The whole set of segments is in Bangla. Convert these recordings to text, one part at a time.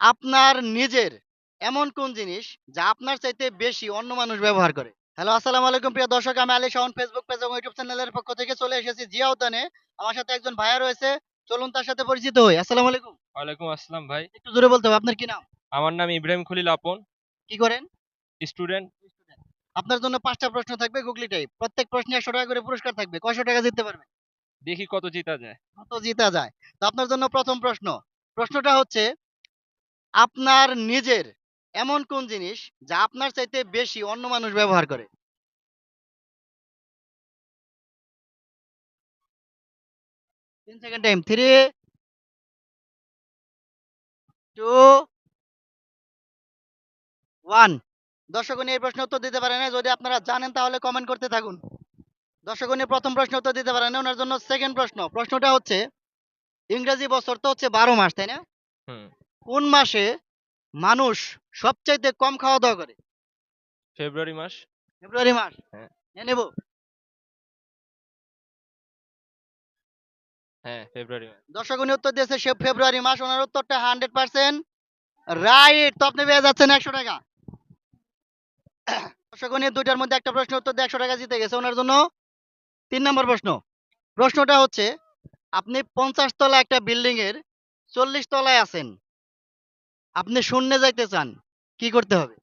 আপনার নিজের এমন কোন জিনিস যা আপনার চাইতে বেশি অন্য মানুষ ব্যবহার করে? হ্যালো আসসালামু আলাইকুম প্রিয় দর্শক। আমি আলী শাওন ফেসবুক পেজ এবং ইউটিউব চ্যানেলের পক্ষ থেকে চলে এসেছি জিয়া উদ্যানে আমার সাথে একজন ভাইয়া রয়েছে। চলুন তার সাথে পরিচিত হই। আসসালামু আলাইকুম। ওয়ালাইকুম আসসালাম ভাই। একটু জোরে বলতে হবে। আপনার কি নাম? আমার নাম ইব্রাহিম খলিল আপন। কি করেন? স্টুডেন্ট। আপনার জন্য পাঁচটা প্রশ্ন থাকবে গুগলি টাইপ প্রত্যেক প্রশ্নে একশো টাকা করে পুরস্কার থাকবে। কয়শো টাকা জিততে পারবেন দেখি কত জিতা যায়। কত জিতা যায়? তো আপনার জন্য প্রথম প্রশ্ন। প্রশ্নটা হচ্ছে আপনার নিজের এমন কোন জিনিস যা আপনার চাইতে বেশি অন্য মানুষ ব্যবহার করে? তিন second time three two one দর্শকগণ, এই প্রশ্ন উত্তর দিতে পারেন যদি আপনারা জানেন, তাহলে কমেন্ট করতে থাকুন। দর্শকগণ, এই প্রথম প্রশ্ন উত্তর দিতে পারেন ওনার জন্য সেকেন্ড প্রশ্ন। প্রশ্নটা হচ্ছে, ইংরেজি বছর তো হচ্ছে বারো মাস, তাই না? কোন মাসে মানুষ সবচাইতে কম খাওয়া দাওয়া করে? ফেব্রুয়ারি মাস। ফেব্রুয়ারি মাস। হ্যাঁ। নেব। হ্যাঁ ফেব্রুয়ারি মাস। দর্শক উনি উত্তর দিয়েছে সে ফেব্রুয়ারি মাস ওনার উত্তরটা হান্ড্রেড পার্সেন্ট রাইট। তো আপনি পেয়ে যাচ্ছেন একশো টাকা। দর্শক উনি দুইটার মধ্যে একটা প্রশ্ন উত্তর দিয়ে একশো টাকা জিতে গেছে। ওনার জন্য তিন নম্বর প্রশ্ন। প্রশ্নটা হচ্ছে আপনি পঞ্চাশ তলা একটা বিল্ডিং এর চল্লিশ তলায় আছেন। আপনি শূন্যে যাইতে চান কি করতে হবে?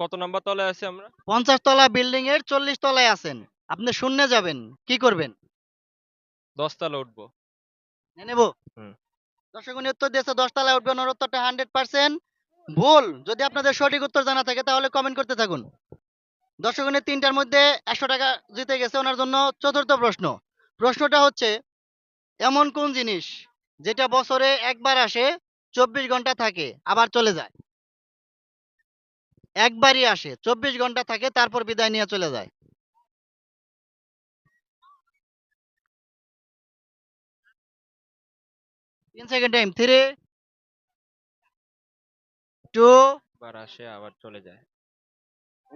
কত নাম্বার তলায় আছি আমরা? পঞ্চাশ তলা বিল্ডিং এর চল্লিশ তলায় আছেন। আপনি শূন্যে যাবেন কি করবেন? দশ তলা উঠবো। নেব? হুম। দর্শক উনি উত্তর দিয়েছে দশ তলায় উঠবেন ওর উত্তরটা হান্ড্রেড পার্সেন্ট ভুল যদি আপনাদের সঠিক উত্তর জানা থাকে তাহলে কমেন্ট করতে থাকুন। দর্শক উনি তিনটার মধ্যে একশো টাকা জিতে গেছে ওনার জন্য চতুর্থ প্রশ্ন। প্রশ্নটা হচ্ছে এমন কোন জিনিস যেটা বছরে একবার আসে চব্বিশ ঘণ্টা থাকে আবার চলে যায়? একবারই আসে চব্বিশ ঘণ্টা থাকে তারপর বিদায় নিয়ে চলে যায়। তিন সেকেন্ড টাইম থ্রি টু আসে আবার চলে যায়।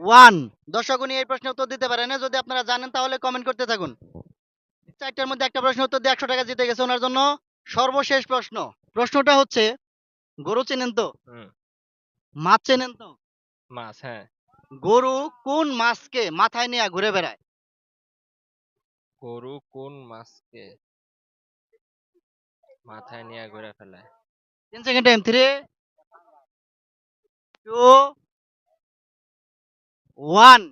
ওয়ান দর্শক উনি এই প্রশ্নের উত্তর দিতে পারেন। যদি আপনারা জানেন তাহলে কমেন্ট করতে থাকুন। চারটার মধ্যে একটা প্রশ্ন উত্তর দিয়ে একশো টাকা জিতে গেছে ওনার জন্য। সর্বশেষ প্রশ্ন। প্রশ্নটা হচ্ছে গরু চেনেন তো? মাছ চেনেন তো? মাছ হ্যাঁ। গরু কোন মাছকে মাথায় নিয়ে ঘুরে বেড়ায়? গরু কোন মাছকে মাথায় নিয়ে ঘুরে ফেলায় তিন second time three two one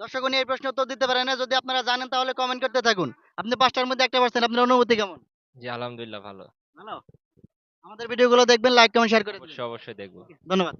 দর্শক উনি এই প্রশ্ন উত্তর দিতে পারেন না। যদি আপনারা জানেন তাহলে কমেন্ট করতে থাকুন। আপনি পাঁচটার মধ্যে একটা পারছেন আপনার অনুভূতি কেমন? জি আলহামদুলিল্লাহ ভালো। ভালো? আমাদের ভিডিওগুলো দেখবেন লাইক কমেন্ট শেয়ার করে দিবেন। অবশ্যই অবশ্যই দেখব ধন্যবাদ।